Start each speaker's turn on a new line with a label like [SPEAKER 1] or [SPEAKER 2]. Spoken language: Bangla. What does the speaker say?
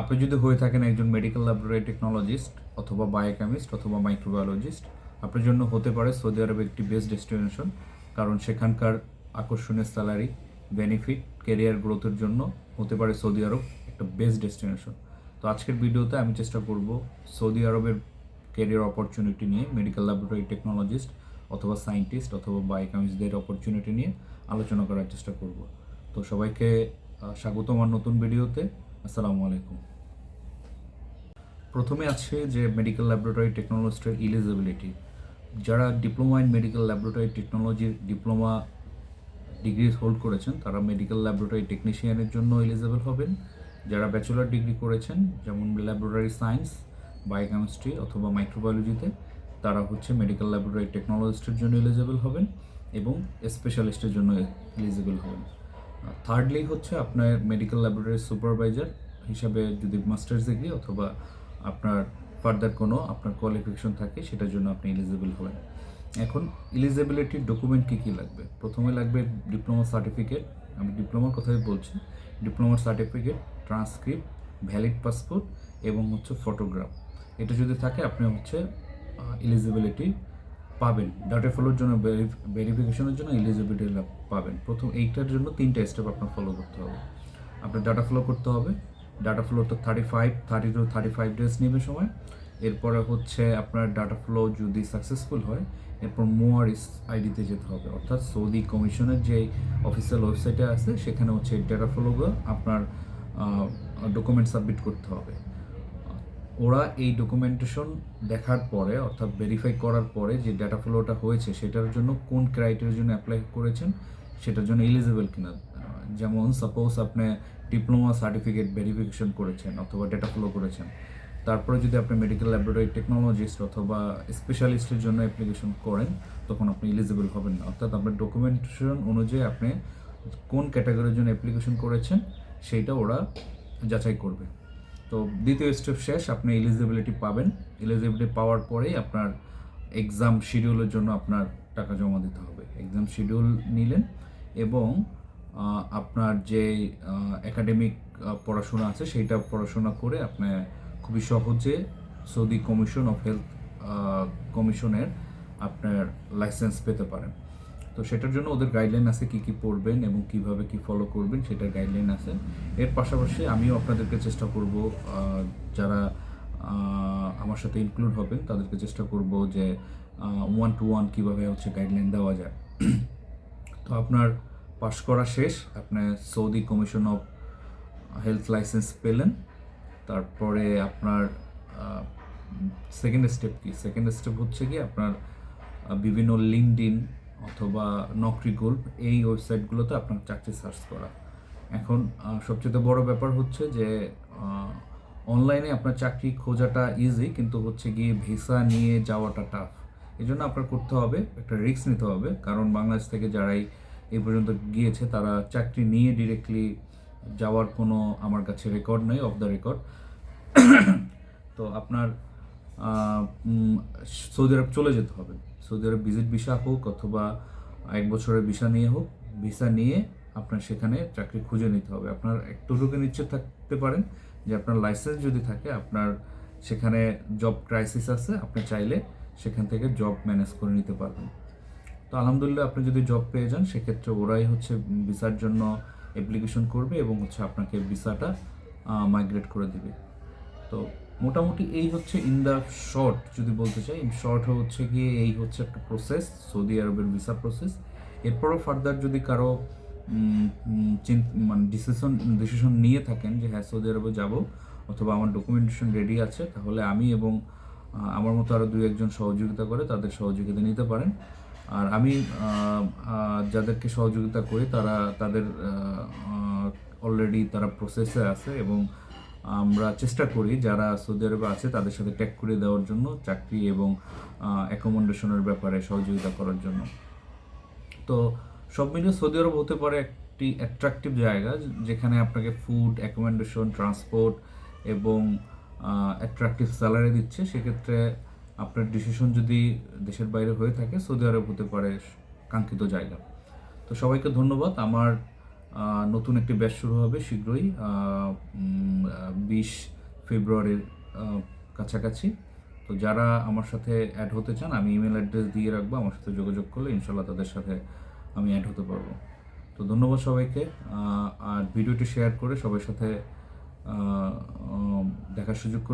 [SPEAKER 1] আপনি যদি হয়ে থাকেন একজন মেডিকেল ল্যাবরেটরি টেকনোলজিস্ট অথবা বায়োকেমিস্ট অথবা মাইক্রোবায়োলজিস্ট আপনার জন্য হতে পারে সৌদি আরব একটি বেস্ট ডেস্টিনেশন কারণ সেখানকার আকর্ষণীয় স্যালারি বেনিফিট ক্যারিয়ার গ্রোথের জন্য হতে পারে সৌদি আরব একটা বেস্ট ডেস্টিনেশন তো আজকের ভিডিওতে আমি চেষ্টা করব সৌদি আরবের ক্যারিয়ার অপরচুনিটি নিয়ে মেডিকেল ল্যাবরেটরি টেকনোলজিস্ট অথবা সায়েন্টিস্ট অথবা বায়োকেমিস্টদের অপরচুনিটি নিয়ে আলোচনা করার চেষ্টা করব। তো সবাইকে আহ, স্বাগত আমার নতুন ভিডিওতে। আসসালামু আলাইকুম। প্রথমে আছে যে মেডিকেল ল্যাবরেটরি টেকনোলজিস্টের ইলিজিবিলিটি যারা ডিপ্লোমা ইন মেডিকেল ল্যাবরেটরি টেকনোলজির ডিপ্লোমা ডিগ্রি হোল্ড করেছেন, তারা মেডিকেল ল্যাবরেটরি টেকনিশিয়ানের জন্য এলিজিবল হবেন। যারা ব্যাচেলর ডিগ্রি করেছেন, যেমন ল্যাবরেটরি সায়েন্স বায়োকেমিস্ট্রি অথবা মাইক্রোবায়োলজিতে তারা হচ্ছে মেডিকেল ল্যাবরেটরি টেকনোলজিস্টের জন্য এলিজিবল হবেন এবং স্পেশালিস্টের জন্য এলিজিবল হবেন। থার্ডলি হচ্ছে আপনার মেডিকেল ল্যাবরেটরি সুপারভাইজার হিসাবে যদি মাস্টার্স ডিগ্রি অথবা আপনার ফার্দার কোনো আপনার কোয়ালিফিকেশন থাকে, সেটার জন্য আপনি এলিজিবল হবেন। এখন এলিজিবিলিটির ডকুমেন্ট কী কী লাগবে? প্রথমে লাগবে ডিপ্লোমা সার্টিফিকেট আমি ডিপ্লোমার কথাই বলছি। ডিপ্লোমার সার্টিফিকেট ট্রান্সক্রিপ্ট ভ্যালিড পাসপোর্ট এবং হচ্ছে ফটোগ্রাফ এটা যদি থাকে, আপনি হচ্ছে এলিজিবিলিটি পাবেন। ডাটা ফলোর জন্য ভেরিফিকেশনের জন্য এলিজিবিলিটি পাবেন। প্রথম এইটার জন্য তিনটা স্টেপ আপনার ফলো করতে হবে। আপনার ডাটা ফলো করতে হবে। ডাটা ফ্লো তো thirty five thirty two thirty five days নেবে সময়। এরপরে হচ্ছে আপনার ডাটা ফ্লো যদি সাকসেসফুল হয়, এরপর মোয়ার আইডিতে যেতে হবে। অর্থাৎ সৌদি কমিশনের যে অফিসিয়াল ওয়েবসাইটে আছে, সেখানে হচ্ছে ডাটা ফ্লোগুলো আপনার ডকুমেন্ট সাবমিট করতে হবে। ওরা এই ডকুমেন্টেশন দেখার পরে, অর্থাৎ ভেরিফাই করার পরে যে ডাটা ফ্লোটা হয়েছে, সেটার জন্য কোন ক্রাইটেরিয়ার জন্য অ্যাপ্লাই করেছেন, সেটার জন্য এলিজিবল কিনা? যেমন সাপোজ আপনি ডিপ্লোমা সার্টিফিকেট ভেরিফিকেশন করেছেন অথবা ডেটা ফ্লো করেছেন। তারপরে যদি আপনি মেডিকেল ল্যাবরেটরি টেকনোলজিস্ট অথবা স্পেশালিস্টের জন্য অ্যাপ্লিকেশন করেন, তখন আপনি এলিজিবল হবেন না। অর্থাৎ আপনার ডকুমেন্টেশন অনুযায়ী আপনি কোন ক্যাটাগরির জন্য অ্যাপ্লিকেশন করেছেন সেইটা ওরা যাচাই করবে। তো দ্বিতীয় স্টেপ শেষ, আপনি এলিজিবিলিটি পাবেন। এলিজিবিলিটি পাওয়ার পরেই আপনার এক্সাম শিডিউলের জন্য আপনার টাকা জমা দিতে হবে। এক্সাম শিডিউল নিলেন এবং আপনার যে একাডেমিক পড়াশোনা আছে, সেইটা পড়াশোনা করে আপনি খুবই সহজে সৌদি কমিশন অফ হেলথ কমিশনের আপনার লাইসেন্স পেতে পারেন। তো সেটার জন্য ওদের গাইডলাইন আছে কি কি পড়বেন এবং কীভাবে কি ফলো করবেন সেটার গাইডলাইন আছে। এর পাশাপাশি আমিও আপনাদেরকে চেষ্টা করব যারা আমার সাথে ইনক্লুড হবেন, তাদেরকে চেষ্টা করব যে ওয়ান টু ওয়ান কীভাবে হচ্ছে গাইডলাইন দেওয়া যায়। তো আপনার পাশ করা শেষ, আপনি Saudi commission of health license পেলেন, তারপরে আপনার সেকেন্ড স্টেপ কি? সেকেন্ড স্টেপ হচ্ছে কি আপনার বিভিন্ন লিঙ্কডিন অথবা নকরি গোল্ড এই ওয়েবসাইটগুলোতে আপনার চাকরি সার্চ করা। এখন সবচেয়ে বড় ব্যাপার হচ্ছে যে অনলাইনে আপনার চাকরি খোঁজাটা ইজি কিন্তু হচ্ছে গিয়ে ভিসা নিয়ে যাওয়াটা টাফ এই জন্য আপনার করতে হবে, একটা রিস্ক নিতে হবে। কারণ বাংলাদেশ থেকে যারাই এই পর্যন্ত গিয়েছে, তারা চাকরি নিয়ে ডিরেক্টলি যাওয়ার কোনো আমার কাছে রেকর্ড নেই অফ দ্য রেকর্ড তো আপনার সৌদি আরব চলে যেতে হবে। সৌদি আরব ভিজিট ভিসা হোক অথবা এক বছরের ভিসা নিয়ে হোক, ভিসা নিয়ে আপনার সেখানে চাকরি খুঁজে নিতে হবে। আপনার একটুটুকু নিশ্চিত থাকতে পারেন যে আপনার লাইসেন্স যদি থাকে, আপনার সেখানে জব ক্রাইসিস আছে, আপনি চাইলে সেখান থেকে জব ম্যানেজ করে নিতে পারবেন। তো আলহামদুলিল্লাহ আপনি যদি জব পেয়ে যান, সেক্ষেত্রে ওরাই হচ্ছে ভিসার জন্য অ্যাপ্লিকেশন করবে এবং হচ্ছে আপনাকে ভিসাটা মাইগ্রেট করে দিবে। তো মোটামুটি এই হচ্ছে ইন দ্য শর্ট যদি বলতে চাই ইন শর্ট হচ্ছে গিয়ে এই হচ্ছে একটা প্রসেস সৌদি আরবের ভিসা প্রসেস এরপরও ফার্দার যদি কারও মানে ডিসিশন ডিসিশন নিয়ে থাকেন যে হ্যাঁ সৌদি আরবে যাব, অথবা আমার ডকুমেন্টেশন রেডি আছে, তাহলে আমি এবং আমার মতো আরও দুই একজন সহযোগিতা করে তাদের সহযোগিতা নিতে পারেন। আর আমি যাদেরকে সহযোগিতা করি, তারা, তাদের অলরেডি তারা প্রসেসে আছে এবং আমরা চেষ্টা করি যারা সৌদি আরবে আছে তাদের সাথে ট্যাগ করে দেওয়ার জন্য চাকরি এবং অ্যাকোমোডেশনের ব্যাপারে সহযোগিতা করার জন্য। তো সব মিলিয়ে সৌদি আরব হতে পারে একটি অ্যাট্রাকটিভ জায়গা যেখানে আপনাকে ফুড অ্যাকোমোডেশন ট্রান্সপোর্ট এবং অ্যাট্রাকটিভ স্যালারি দিচ্ছে। সেক্ষেত্রে আপনার ডিসিশন যদি দেশের বাইরে হয়ে থাকে, সৌদি আরব হতে পারে কাঙ্ক্ষিত জায়গা। তো সবাইকে ধন্যবাদ। আমার নতুন একটি ব্যাচ শুরু হবে শীঘ্রই বিশ ফেব্রুয়ারির কাছাকাছি। তো যারা আমার সাথে অ্যাড হতে চান, আমি ইমেল অ্যাড্রেস দিয়ে রাখব, আমার সাথে যোগাযোগ করলে ইনশাল্লাহ তাদের সাথে আমি অ্যাড হতে পারব। তো ধন্যবাদ সবাইকে আর ভিডিওটি শেয়ার করে সবার সাথে দেখার সুযোগ করে